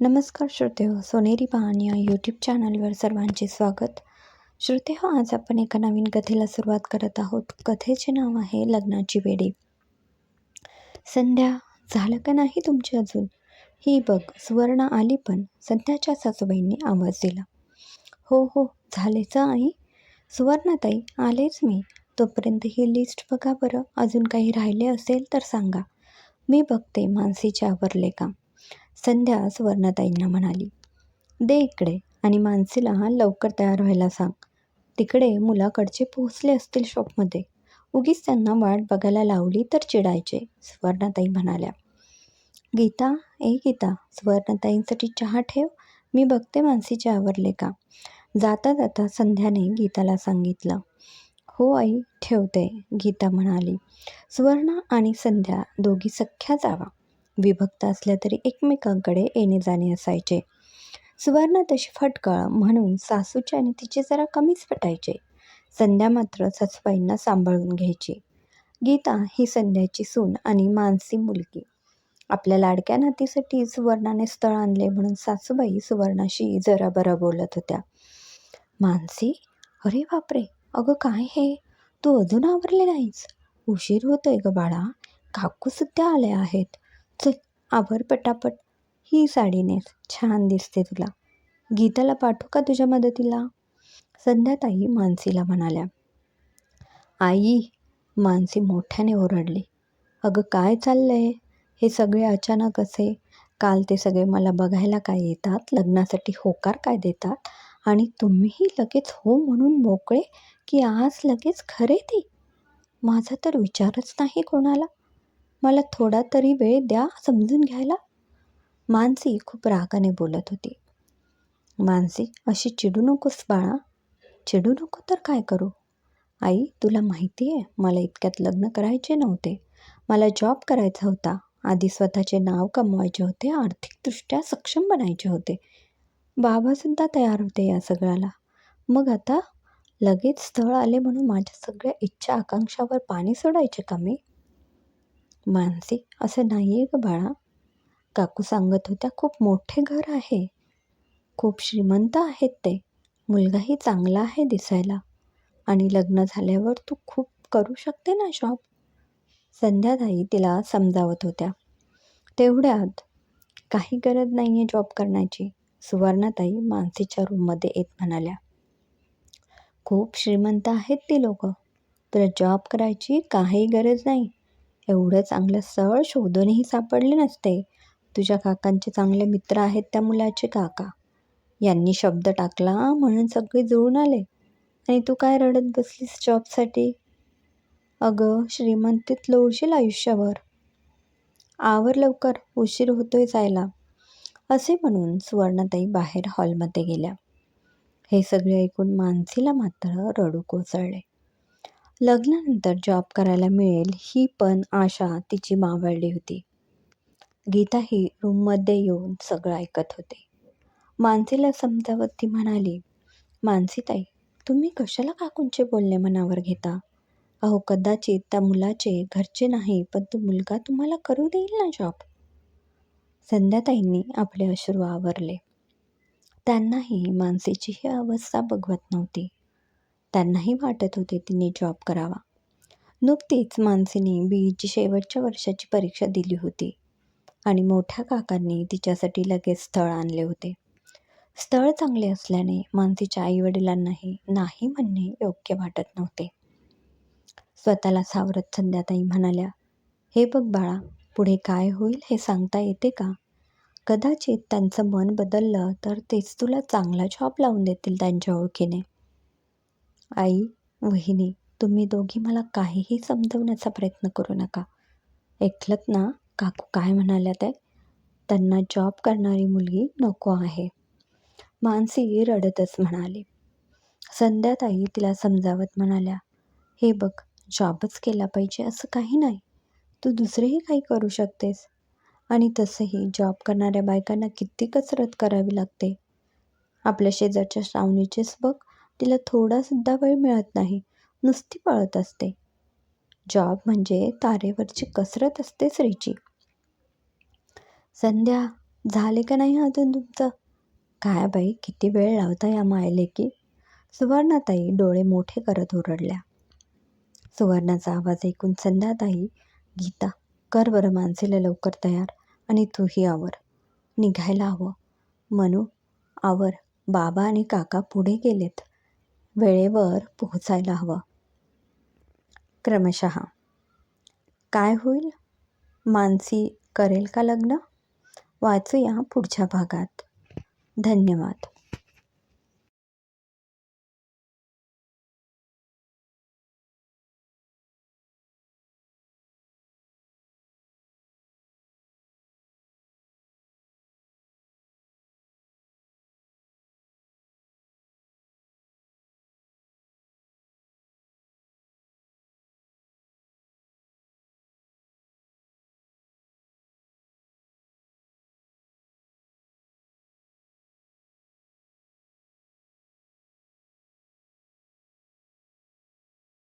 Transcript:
नमस्कार श्रोते हो सोनेरी बहान या यूट्यूब चॅनलवर सर्वांचे स्वागत. श्रोते हो आज आपण एका नवीन कथेला सुरुवात करत आहोत. कथेचे नाव आहे लग्नाची वेडी. संध्या झालं का नाही तुमची अजून? ही बघ सुवर्ण आली पण संध्याच्या सासूबाईंनी आवाज दिला. हो हो झालेच आई. सुवर्णाताई आलेच मी. तोपर्यंत ही लिस्ट बघा बरं. अजून काही राहिले असेल तर सांगा. मी बघते मानसीचे आवरले का संध्या सुवर्णाताईंना म्हणाली दे इकडे आणि मानसीला लवकर तयार व्हायला सांग. तिकडे मुलाकडचे पोहोचले असतील शॉपमध्ये. उगीच त्यांना वाट बघायला लावली तर चिडायचे सुवर्णाताई म्हणाल्या. गीता ए गीता सुवर्णाताईंसाठी चहा ठेव. मी बघते मानसीचे आवरले का. जाता जाता संध्याने गीताला सांगितलं. हो आई ठेवते गीता म्हणाली. सुवर्णा आणि संध्या दोघी सख्या जावा. विभक्त असल्या तरी एकमेकांकडे येणे जाणे असायचे. सुवर्ण तशी फटकळ म्हणून सासूचे आणि तिचे जरा कमीच पटायचे. संध्या मात्र सासूबाईंना सांभाळून घ्यायची. गीता ही संध्याची सून आणि मानसी मुलगी. आपल्या लाडक्या नातीसाठी सुवर्णाने स्थळ आणले म्हणून सासूबाई सुवर्णाशी जरा बरा बोलत होत्या. मानसी अरे बापरे अगं काय हे? तू अजून आवरले नाहीस? उशीर होतोय ग बाळा. काकू सुद्धा आले आहेत. आवर पटापट. ही साडी नेस. छान दिसते तुला. गीताला पाठवू का तुझ्या मदतीला? संध्याताई मानसीला म्हणाल्या. आई मानसी मोठ्याने ओरडली. अगं काय चाललंय? हे सगळे अचानक असे? काल ते सगळे मला बघायला काय येतात? लग्नासाठी होकार काय देतात? आणि तुम्हीही लगेच हो म्हणून मोकळे की आज लगेच खरे ती माझा तर विचारच नाही कोणाला. मला थोडा तरी वेळ द्या समजून घ्यायला. मानसी खूप रागाने बोलत होती. मानसी अशी चिडू नकोस बाळा. चिडू नको तर काय करू? आई तुला माहिती आहे मला इतक्यात लग्न करायचे नव्हते. मला जॉब करायचा होता. आधी स्वतःचे नाव कमवायचे होते आर्थिकदृष्ट्या सक्षम बनायचे होते. बाबासुद्धा तयार होते या सगळ्याला. मग आता लगेच स्थळ आले म्हणून माझ्या सगळ्या इच्छा आकांक्षावर पाणी सोडायचे का मी? मानसी असं नाही आहे गं बाळा. काकू सांगत होत्या खूप मोठे घर आहे. खूप श्रीमंत आहेत ते. मुलगाही चांगला आहे दिसायला. आणि लग्न झाल्यावर तू खूप करू शकते ना जॉब संध्याताई तिला समजावत होत्या. तेवढ्यात काही गरज नाही आहे जॉब करण्याची सुवर्णाताई मानसीच्या रूममध्ये येत म्हणाल्या. खूप श्रीमंत आहेत ती लोक. तुला जॉब करायची काही गरज नाही. एवढं चांगलं स्थळ शोधूनही सापडले नसते. तुझ्या काकांचे चांगले मित्र आहेत त्या मुलाचे काका. यांनी शब्द टाकला म्हणून सगळे जुळून आले. आणि तू काय रडत बसलीस जॉबसाठी? अगं श्रीमंतीत लोळशील आयुष्यावर आवर लवकर उशीर होतोय जायला. असे म्हणून सुवर्णताई बाहेर हॉलमध्ये गेल्या. हे सगळे ऐकून मानसीला मात्र रडू कोसळले. लग्नानंतर जॉब करायला मिळेल ही पण आशा तिची मावळली होती. गीता ही रूममध्ये येऊन सगळं ऐकत होते. मानसीला समजावत ती म्हणाली मानसीताई तुम्ही कशाला काकूंचे बोलणे मनावर घेता? अहो कदाचित त्या मुलाचे घरचे नाही पण तो मुलगा तुम्हाला करू देईल ना जॉब संध्याताईंनी आपले अश्रू आवरले. त्यांनाही मानसीची ही अवस्था बघवत नव्हती. त्यांनाही वाटत होते तिने जॉब करावा. नुकतीच मानसीने बीईची शेवटच्या वर्षाची परीक्षा दिली होती आणि मोठ्या काकांनी तिच्यासाठी लगेच स्थळ आणले होते. स्थळ चांगले असल्याने मानसीच्या आईवडिलांनाही नाही म्हणणे योग्य वाटत नव्हते. स्वतःला सावरत संध्याताई म्हणाल्या हे बघ बाळा पुढे काय होईल हे सांगता येते का? कदाचित त्यांचं मन बदललं तर तेच तुला चांगला जॉब लावून देतील त्यांच्या ओळखीने. आई वहिनी तुम्ही दोघी मला काहीही समजवण्याचा प्रयत्न करू नका. ऐकलत ना काकू काय म्हणाल्या ते त्यांना जॉब करणारी मुलगी नको आहे. मानसी रडतच म्हणाली. संध्याताई तिला समजावत म्हणाल्या हे बघ जॉबच केला पाहिजे असं काही नाही. तू दुसरेही काही करू शकतेस. आणि तसंही जॉब करणाऱ्या बायकांना किती कसरत करावी लागते. आपल्या शेजारच्या श्रावणीचेच बघ. तिला थोडासुद्धा वेळ मिळत नाही. नुसती पळत असते. जॉब म्हणजे तारेवरची कसरत असते स्त्रीची संध्या झाले का नाही अजून तुमचं? काय बाई किती वेळ लावता या मायले की सुवर्णाताई डोळे मोठे करत ओरडल्या. सुवर्णाचा आवाज ऐकून संध्याताई गीता कर बरं माणसेला लवकर तयार आणि तूही आवर. निघायला हवं. मनू आवर. बाबा आणि काका पुढे गेलेत. वेळेवर पोहोचायला हवं. क्रमशः. काय होईल? मानसी करेल का लग्न? वाचूया पुढच्या भागात. धन्यवाद.